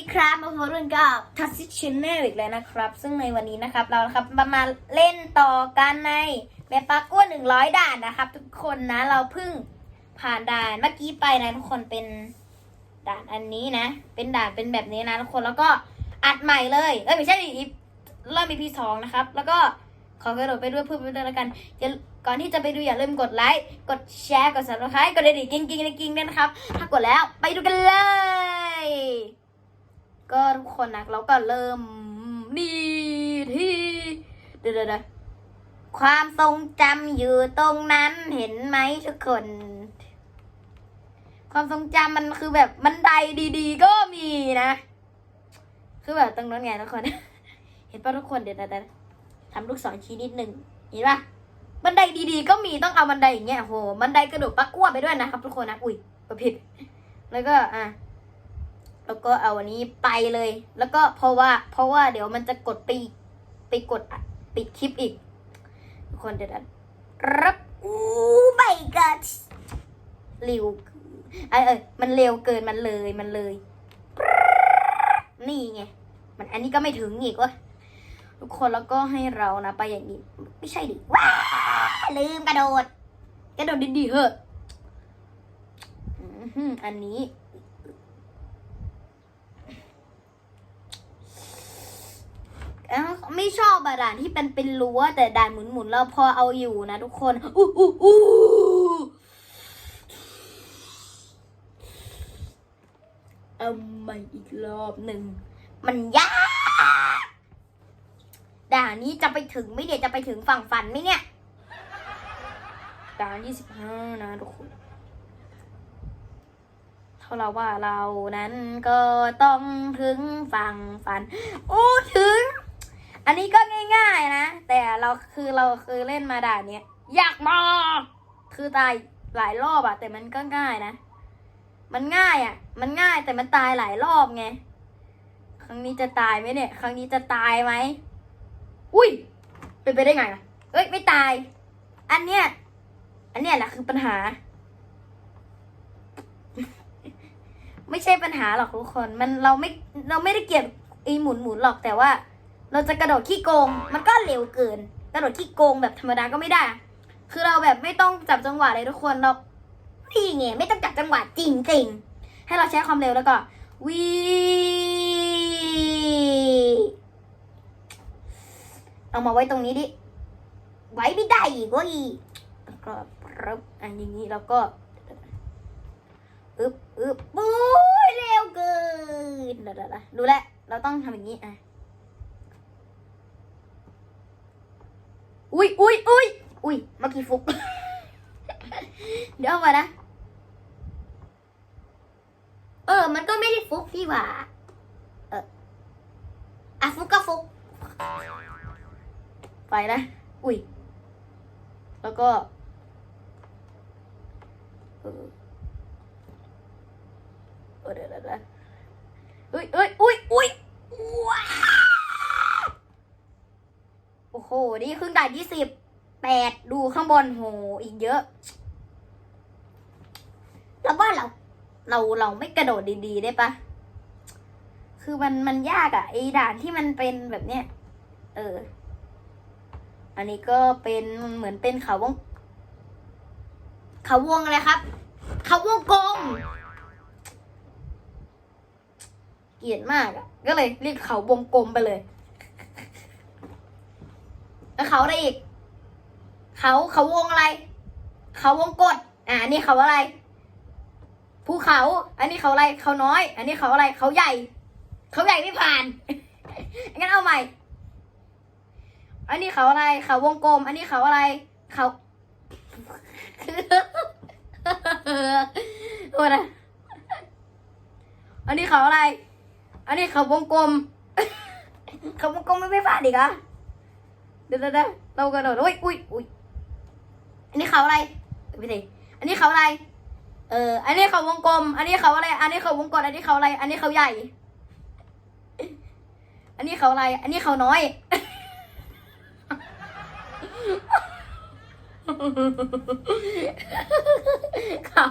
ดีครับมาพบกันกับทัศชินเนลอีกแล้วนะครับ ซึ่งในวันนี้นะครับเรานะครับมามาเล่นต่อกันในแบบปาก้วหนึ่งร้อยด่านนะครับ ทุกคนนะเราเพิ่งผ่านด่านเมื่อกี้ไปนะทุกคนเป็นด่านอันนี้นะ เป็นด่านเป็นแบบนี้นะทุกคนแล้วก็อัดใหม่เลยเอ้ยไม่ใช่ดิเริ่มมีพีสองนะครับ แล้วก็ขอกระโดดไปด้วยเพื่อนไปด้วยแล้วกันอย่าก่อนที่จะไปดูอย่าลืมกดไลค์กดแชร์กด subscribe กดกระดิ่งกิ้งกิ้งกิ้งด้วยนะครับ ถ้ากดแล้วไปดูกันเลย ทุกคนนะเราก็เริ่มนี่ที่เดี๋ยวเดความทรงจำอยู่ตรงนั้นเห็นไหมทุกคน ความทรงจำมันคือแบบบันไดดี ๆ ก็มีนะ คือแบบตรงนั้นไงทุกคน เห็นป่ะทุกคนเดี๋ยวเดทำลูกศรชี้นิดหนึ่งเห็นป่ะบันไดดีๆ ก็มีต้องเอาบันไดอย่างเงี้ยโหบันไดกระโดดปักกั้วไปด้วยนะครับทุกคนนะ อุ้ยประผิด แล้วก็อะ แล้วก็เอาอันนี้ไปเลย แล้วก็เพราะว่า เพราะว่าเดี๋ยวมันจะกดไปไปกดปิดคลิปอีกทุกคนเดี๋ยวนะรับอู้ไม่กัดเร็วเอเอยมันเร็วเกินมันเลยมันเลย นี่ไงมันอันนี้ก็ไม่ถึงอีกวะทุกคนแล้วก็ให้เรานะไปอย่างนี้ไม่ใช่ดิว้าลืมกระโดดกระโดดดีๆเหอะอันนี้ เอ้าไม่ ชอบอะด่านที่เป็นเป็นรั้วแต่ด่านหมุนหมุนๆเราพอเอาอยู่นะทุกคนอู้อู้อู้เอาใหม่อีกรอบหนึ่ง มันยากด่านนี้จะไปถึงไม่เดี๋ยวจะไปถึงฝั่งฝันไหมเนี่ยด่านยี่สิบห้านะทุกคนเท่าเราว่าเรานั้นก็ต้องถึงฝั่งฝัน โอ้ถึง อันนี้ก็ง่ายๆนะ แต่เราคือเราคือเล่นมาด่านเนี้ยอยากมากคือตายหลายรอบอะแต่มันก็ง่ายนะ มันง่ายอะมันง่ายแต่มันตายหลายรอบไง ครั้งนี้จะตายไหมเนี่ย ครั้งนี้จะตายไหมอุ้ย เป็นไปได้ไงอะเอ้ยไม่ตาย อันเนี้ย อันเนี้ยแหละคือปัญหา ไม่ใช่ปัญหาหรอกทุกคน มันเราไม่เราไม่ได้เกลียดไอีหมุนหมุนหรอกแต่ว่า เราจะกระโดดขี้โกง มันก็เร็วเกิน กระโดดขี้โกงแบบธรรมดาก็ไม่ได้ คือเราแบบไม่ต้องจับจังหวะเลยทุกคนเรานี่ไงไม่ต้องจับจังหวะจริงๆ ให้เราใช้ความเร็วแล้วก็วีเอามาไว้ตรงนี้ดิ ไว้ไม่ได้อีกเว้ยแล้วก็ปึ๊บอันนี้แล้วก็อึบอึบปุ้ยเร็วเกินเดี๋ยวดูแลเราต้องทำอย่างนี้อะ อุ้ยอุ้ยอุ้ย กี่ฟุก เดี๋ยวเอามานะ เออ มันก็ไม่ได้ฟุกพี่ว่า เอออะฟุกก็ฟุก ไปนะ อุ้ย แล้วก็เออเอเดี๋ยวเดี๋ยวเดี๋ยวเอ้ยเอ้ยอุ้ยอุ้ยว้าโอ้โห นี่ขึ้นด่านยี่สิบ แปดดูข้างบนโหอีกเยอะแล้วว่าเรา เราเราไม่กระโดดดีๆได้ปะคือมันมันยากอะไอ้ด่านที่มันเป็นแบบเนี้ยเออ อันนี้ก็เป็นเหมือนเป็นเขาวง เขาวงอะไรครับ เขาวงกลมเกลียดมากอะก็เลยเรียกเขาวงกลมไปเลย แล้วเขาอะไรอีก เขาเขาวงอะไร เขาวงกดอ่านนี้เขาอะไรภูเขา อันนี้เขาอะไรเขาน้อย อันนี้เขาอะไรเขาใหญ่ เขาใหญ่ไม่ผ่านงั้นเอาใหม่ อันนี้เขาอะไรเขาวงกลม อันนี้เขาอะไรเขาโทษนะอันนี้เขาอะไร อันนี้เขาวงกลม เขาวงกลมไม่ผ่านอีกอเดี๋ยวเดี๋ยวเดี๋ยวเรากระโดดอุ้ยอุ้ยอุ้ย อันนี้เขาอะไรไม่ใช่อันนี้เขาอะไร เออ อันนี้เขาวงกลม อันนี้เขาอะไร อันนี้เขาวงกลม อันนี้เขาอะไร อันนี้เขาใหญ่ อันนี้เขาอะไร อันนี้เขาน้อย เขา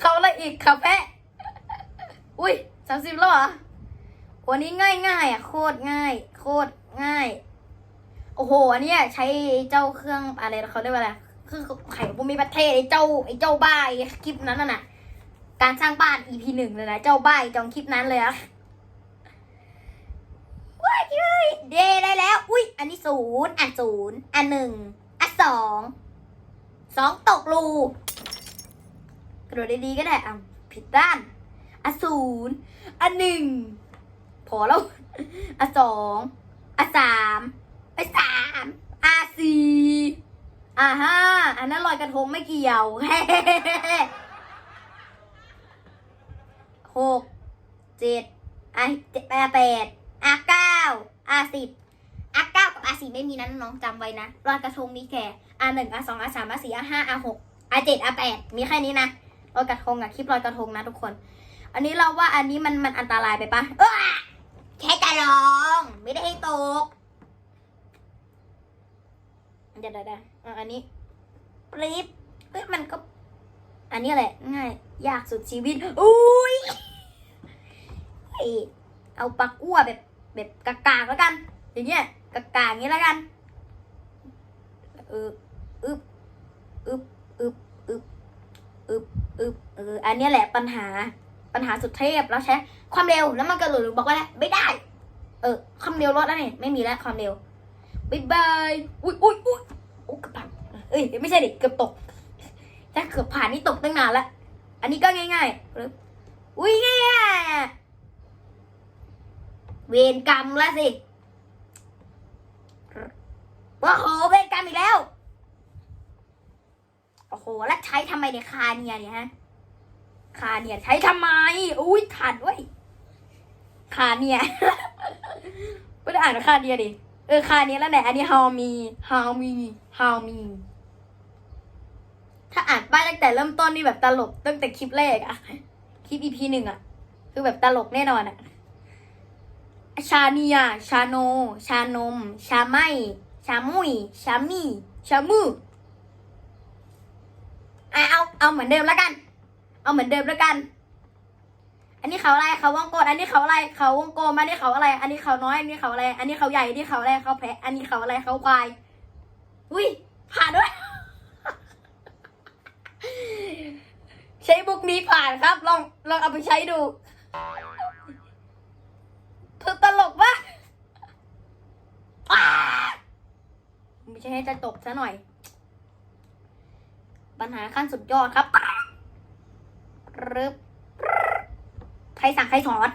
เขาอะไรอีกเขาแพะ อุ้ยสามสิบแล้วเหรอวันนี้ง่ายง่ายอะโคตรง่าย โคตรง่าย โอ้โหอันนี้ใช้เจ้าเครื่องอะไรเขาเรียกว่าอะไร คือไข่ภูมิประเทศไอ้เจ้าไอ้เจ้าบ้าไอ้คลิปนั้นน่ะ การสร้างบ้าน EP หนึ่งเลยนะ เจ้าบ้าจองคลิปนั้นเลยอะว้ายเฮ้เดได้แล้ว อุ้ยอันนี้ศูนย์อะศูนย์อะหนึ่งอะสองสองตกรูกระโดดดีๆก็ได้อะผิดด้านอะศูนย์อะหนึ่งพอแล้วอะสองอะสามอะสามอะสี่ อะห้าอันนั้นลอยกระทงไม่เกี่ยวหกเจ็ดอะเจ็ดแปดแปดอะเก้าอะสิบอะเก้ากับอะสี่ไม่มีนะน้องจำไว้นะลอยกระทงมีแค่อะหนึ่งอะสองอะสามอะสี่อะห้าอะหกอะเจ็ดอะแปดมีแค่นี้นะลอยกระทงอะคลิปลอยกระทงนะทุกคน อันนี้เราว่าอันนี้มันมันอันตรายไปปะเออแค่จะลอง ไม่ได้ให้ตก เดี๋ยวเดี๋ยวเดี๋ยอันนี้ปริ๊บเอ้ยมันก็ อันนี้แหละ ง่าย ยากสุดชีวิตอุ้ยเอ้ยเอาปลากั้วแบบแบบกากาแล้วกัน อย่างเงี้ยกากาอย่างงี้แล้วกันเอออึบอึบอึบอึบอึบอึบเอออันนี้แหละปัญหาปัญหาสุดเทพแล้วใช้ความเร็วแล้วมันกระโดดบอกว่าไรไม่ได้ เออความเร็วลดแล้วเนี่ยไม่มีแล้วความเร็ว บายบาย อุ้ยอุ้ยอุ้ยอุ๊ยเกือบผ่านเอ้ยไม่ใช่ดิเกือบตก ถ้าเกือบผ่านนี่ตกตั้งนานละ อันนี้ก็ง่ายๆปึ๊บอุ้ยง่ายเวรกรรมละสิว้าโหเวรกรรมอีกแล้ว โอ้โห แล้วใช้ทำไมเนี่ยคาเนียเนี่ยฮะ คาเนียใช้ทำไม อุ้ยทันเว้ยคาเนียไม่ได้อ่านคาเนียดิ เออคานียแล้วไหนอันนี้ how me how me how me ถ้าอ่านป้ายตั้งแต่เริ่มต้นนี่แบบตลกตั้งแต่คลิปแรกอะคลิป EP หนึ่งอะคือแบบตลกแน่นอนอะชาเนีย ชาโน ชานม ชาไม่ชามุย ชามีชามืออะเอาเอาเหมือนเดิมแล้วกัน เอาเหมือนเดิมแล้วกัน อันนี้เขาอะไรเขาวงกดอันนี้เขาอะไรเขาวงกลมอันนี้เขาอะไร อันนี้เขาน้อยอันนี้เขาอะไร อันนี้เขาใหญ่อันนี้เขาอะไรเขาแพะอันนี้เขาอะไรเขาควายอุ้ยผ่านด้วย ใช้บุกนี้ผ่านครับ ลองลองเอาไปใช้ดูเธอตลกปะไม่ใช่ให้จะตกซะหน่อย ปัญหาขั้นสุดยอดครับรึบ รสั่งใครสอน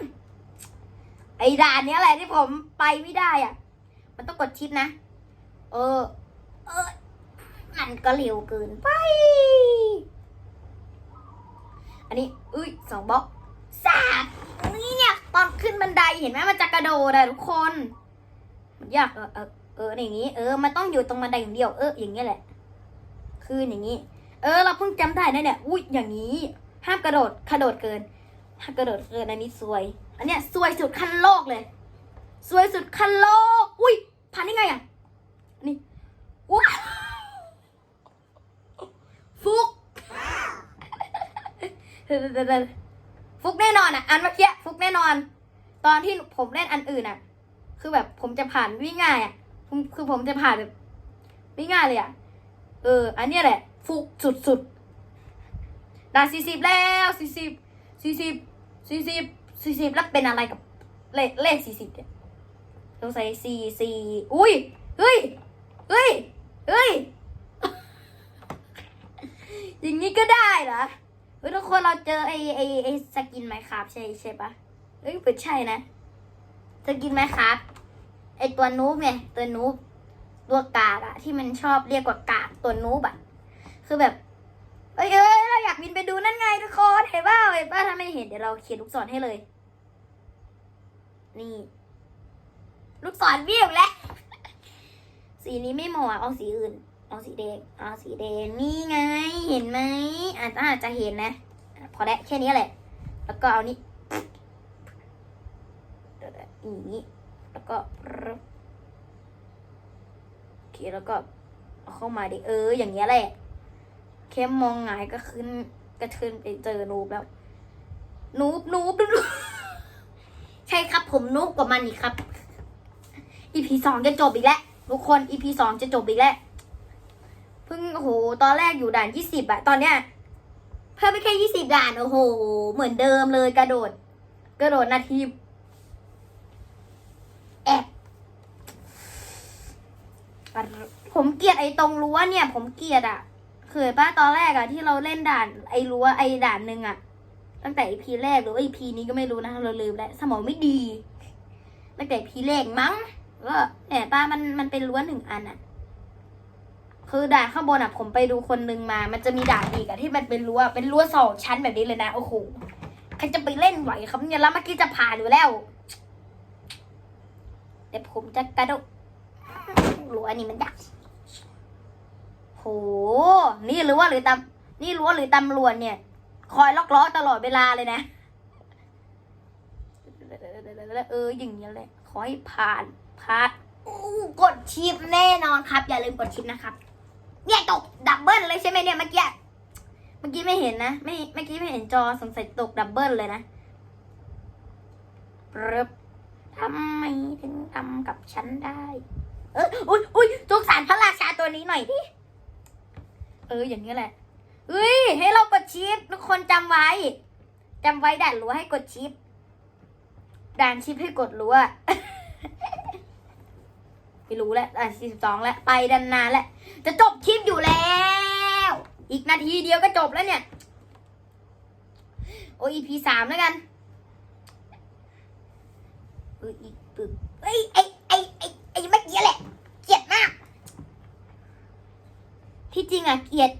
ไอ้ด่านเนี้ยแหละที่ผมไปไม่ได้อะ มันต้องกดชิปนะ เออ เออ มันก็เร็วเกินไป อันนี้ อุ้ยสองบล็อกสามนี่เนี่ย ตอนขึ้นบันไดเห็นไหมมันจะกระโดดอะทุกคน มันยากเออ เออเอออย่างนี้ เออ มันต้องอยู่ตรงบันไดอย่างเดียว เออ อย่างเงี้ยแหละ คืออย่างนี้ เออ เราเพิ่งจำได้นะเนี่ย อุ้ยอย่างนี้ ห้ามกระโดดกระโดดเกิน ห้ากระโดดเกินอันนี้ซวย อันเนี้ยซวยสุดขั้นโลกเลย ซวยสุดขั้นโลก อุ้ยผ่านได้ไงอะ นี่ว้าฟุก ฟุกแน่นอนอะ อันเมื่อกี้ฟุกแน่นอน ตอนที่ผมเล่นอันอื่นอะ คือแบบผมจะผ่านวิ่งง่ายอะ คือผมจะผ่านแบบวิ่งง่ายเลยอะ เออ อันเนี้ยแหละ ฟุกสุดสุดๆด่าสี่สิบแล้วสี่สิบสี่สิบ สี่สิบสี่สิบแล้วเป็นอะไรกับเลขเลขสี่สิบเนี่ยต้องใส่สี่สี่อุ้ยเฮ้ยเฮ้ยเฮ้ยอย่างนี้ก็ได้เหรอเฮ้ยทุกคนเราเจอไอ้ไอ้ไอ้สกินไมครับใช่ใช่ปะเฮ้ยเป็นใช่นะสกินไมครับไอ้ตัวนูบไงตัวนูบตัวกากอะที่มันชอบเรียกว่ากากตัวนูบอะคือแบบ อ้ยเอ้ยเราอยากบินไปดูนั่นไงทุกคนเห็นป่าเห็นป่าถ้าไม่เห็นเดี๋ยวเราเขียนลูกศรให้เลย นี่ ลูกศรวิ่งแล้วสีนี้ไม่เหมาะเอาสีอื่น เอาสีแดงเอาสีแดงนี่ไง เห็นไหมอาจจะอาจจะเห็นนะ พอแล้วแค่นี้แหละ แล้วก็เอานี้อย่างนี้แล้วก็โอเคแล้วก็เอาเข้ามาดิเออ อย่างเงี้ยแหละ แค่มองหงายก็ขึ้นก็ขึ้นไปเจอนูบแล้ว นูบนูบนูบใช่ครับผมนุกกว่ามันอีกครับ EP สองจะจบอีกแล้วทุกคน EP สองจะจบอีกแล้วเพิ่งโอ้โหตอนแรกอยู่ด่านยี่สิบอะตอนเนี้ยเพิ่มไปแค่ยี่สิบด่านโอ้โห เหมือนเดิมเลยกระโดด กระโดดนาทีแอบผมเกลียดไอ้ตรงรั้วเนี่ย ผมเกลียดอะ เคยป้าตอนแรกอะที่เราเล่นด่านไอ้รั้วไอ้ด่านหนึ่งอะตั้งแต่ EP แรกหรือว่า EP นี้ก็ไม่รู้นะเราลืมแล้วสมองไม่ดี ตั้งแต่ EP แรกมั้งก็แต่ป้ามันมันเป็นรั้วหนึ่งอันอะคือด่านข้างบนอะผมไปดูคนนึงมา มันจะมีด่านอีกอะที่มันเป็นรั้วเป็นรั้วสองชั้นแบบนี้เลยนะโอ้โหใครจะไปเล่นไหวครับเนี่ยแล้วเมื่อกี้จะผ่านอยู่แล้วเดี๋ยวผมจะกระโดดรั้วนี่มันยัก โห นี่หรือว่าหรือตำนี่รั้วหรือตำรวจเนี่ย คอยล็อกล้อตลอดเวลาเลยนะ เอออย่างนี้ยแหละ ขอให้ผ่านผ่านกดชิปแน่นอนครับ อย่าลืมกดชิปนะครับ เนี่ยตกดับเบิลเลยใช่ไหมเนี่ยเมื่อกี้ เมื่อกี้ไม่เห็นนะ ไม่เมื่อกี้ไม่เห็นจอสงสัยตกดับเบิลเลยนะปรึบทำไมถึงทำกับฉันได้ เอออุ้ยอุ้ยสงสารพระราชาตัวนี้หน่อยดิ เอออย่างนี้แหละเฮ้ยให้เรากดชิปทุกคนจำไว้จำไว้ด่านรั้วให้กดชิปด่านชิปให้กดรั้วไม่รู้แล้วอะสี่สิบสองแล้วไปดันนานแล้วจะจบคลิปอยู่แล้ว อีกนาทีเดียวก็จบแล้วเนี่ยโอ้ EP สามแล้วกันเอออีกปึกเอ้ยไอไอไอไอเมื่อกี้แหละเกลียดมาก ที่จริงอะเกลียด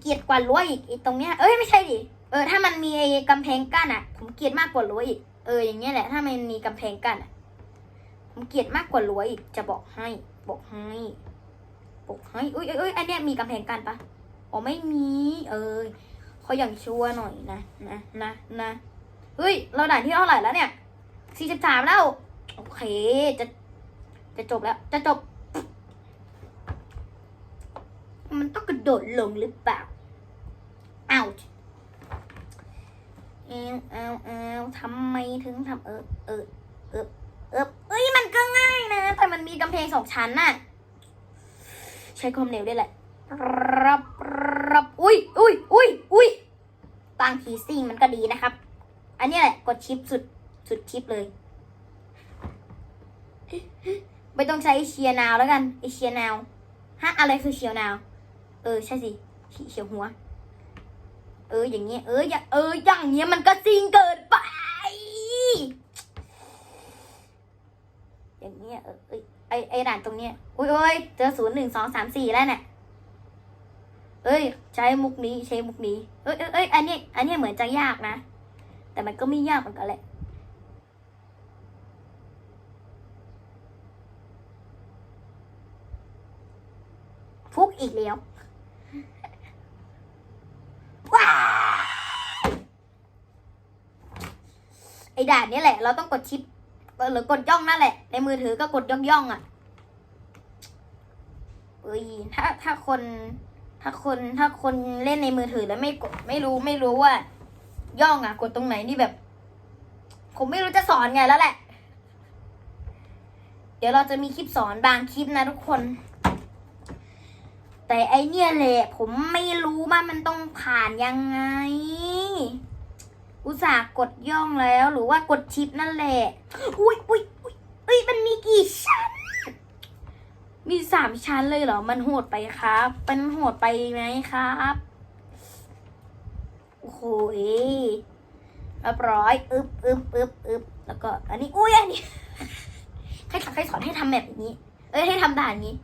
เกลียดกว่ารั้วอีกไอตรงเนี้ยเอ้ยไม่ใช่ดิเออถ้ามันมีไอ้กำแพงกั้นอะผมเกลียดมากกว่ารั้วอีกเอออย่างเงี้ยแหละถ้ามันมีกำแพงกั้นอะผมเกลียดมากกว่ารั้วอีกจะบอกให้ บอกให้บอกให้อุ้ยเอ้ยเอ้ยอันเนี้ยมีกำแพงกั้นปะอ๋อไม่มี เออเขาอย่างชัวร์หน่อยนะนะนะนะเฮ้ยเราด่านที่เท่าไหร่แล้วเนี่ยสี่สิบสามแล้วโอเคจะจะจบแล้วจะจบ มันต้องกระโดดลงหรือเปล่าอ้าวเอวเอวเอวทำไมถึงทำเออเออเออเออเอ้ยมันก็ง่ายนะ แต่มันมีกำแพงสองชั้นน่ะ ใช้ความเร็วได้แหละรับรับอุ้ยอุ้ยอุ้ยอุ้ยบางทีซิ่งมันก็ดีนะครับ อันนี้แหละกดชิปสุดสุดชิปเลย ไม่ต้องใช้เชียร์นาวแล้วกันไอเชียร์นาวฮะอะไรคือเชียร์นาว เออใช่สิเชียร์หัว เอออย่างเงี้ยเอออย่าเอออย่างเงี้ยมันก็ซิงเกินไป อย่างเงี้ยเออไอไอด่านตรงเนี้ยอุ้ยเอ้ยเจอศูนย์หนึ่งสองสามสี่แล้วเนี่ยเอ้ย ใช้มุกนี้ใช้มุกนี้เอ้ยเอ้ยเอ้ยอันนี้อันนี้เหมือนจะยากนะ แต่มันก็ไม่ยากเหมือนกันแหละฟุกอีกแล้วายไอ้ ด่านนี้แหละ เราต้องกดชิปหรือกดย่องนั่นแหละ ในมือถือก็กดย่องย่องอะเอ้ยถ้าถ้าคน ถ้าคนถ้าคนเล่นในมือถือแล้วไม่กดไม่รู้ไม่รู้ว่า ย่องอะ กดตรงไหนนี่แบบ ผมไม่รู้จะสอนไงแล้วแหละ เดี๋ยวเราจะมีคลิปสอนบางคลิปนะทุกคน แต่ไอเนี่ยแหละผมไม่รู้ว่ามันต้องผ่านยังไง อุตส่าห์กดย่องแล้วหรือว่ากดชิปนั่นแหละ อุ้ยอุ้ยอุ้ยอุ้ยมันมีกี่ชั้น มีสามชั้นเลยเหรอ มันโหดไปครับมันโหดไปไหมครับ โอ้โหเรียบร้อยอึบอึบอึบอึบแล้วก็ อันนี้ อุ้ยอันนี้ ใครสอนใครสอนให้ทำแบบนี้ เอ้ยให้ทำด่านนี้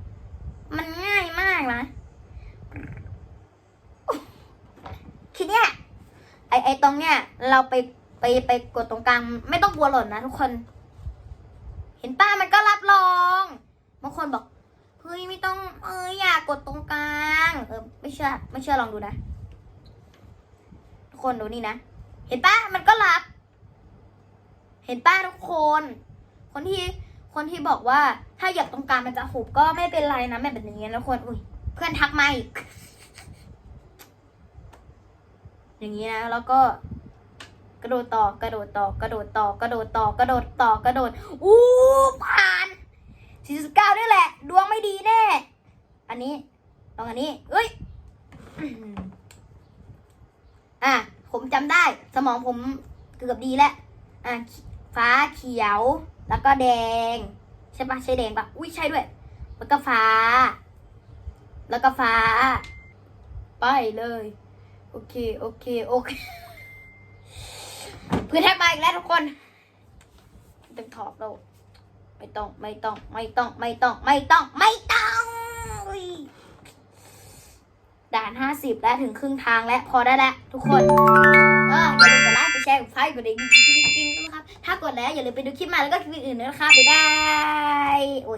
มันง่ายมากนะ ทีเนี้ย ไอไอตรงเนี้ยเราไปไปไปกดตรงกลาง ไม่ต้องกลัวหล่นนะทุกคน เห็นป้ามันก็รับรองบางคนบอกเฮ้ยไม่ต้องเอ้ยอยากกดตรงกลาง เออไม่เชื่อไม่เชื่อลองดูนะ ทุกคนดูนี่นะ เห็นป้ามันก็รับ เห็นป้าทุกคน คนที่คนที่บอกว่าถ้าอยากตรงกลางมันจะหุบก็ไม่เป็นไรนะไม่เป็นอย่างนี้นะทุกคนอุ้ยเพื่อนทักมาอีก อย่างนี้นะ แล้วก็กระโดดต่อกระโดดต่อกระโดดต่อกระโดดต่อกระโดดต่อกระโดดอู้ผ่านสี่สิบเก้าด้วยแหละ ดวงไม่ดีแน่ อันนี้ลองอันนี้เอ้ยอะผมจำได้ สมองผมเกือบดีแล้วอะฟ้าเขียว แล้วก็แดง ใช่ปะใช่แดงปะอุ้ยใช่ด้วยแล้วก็ฟ้า แล้วก็ฟ้า ไปเลย อเค โอเค โอเคเพื่อนแทบมาอีกแล้วทุกคนตึงถอบเราไม่ต้อง ไม่ต้อง ไม่ต้อง ไม่ต้อง ไม่ต้อง ไม่ต้องด่านห้าสิบแล้วถึงครึ่งทางแล้วพอได้แล้วทุกคน เอออย่าลืมกดไลค์กดแชร์กดไลค์กดดิ่งกิ๊งกิ๊งกิ๊งนะครับ ถ้ากดแล้วอย่าลืมไปดูคลิปใหมาแล้วก็คลิปอื่นๆด้วยนะครับบ๊ายบายโอ้ย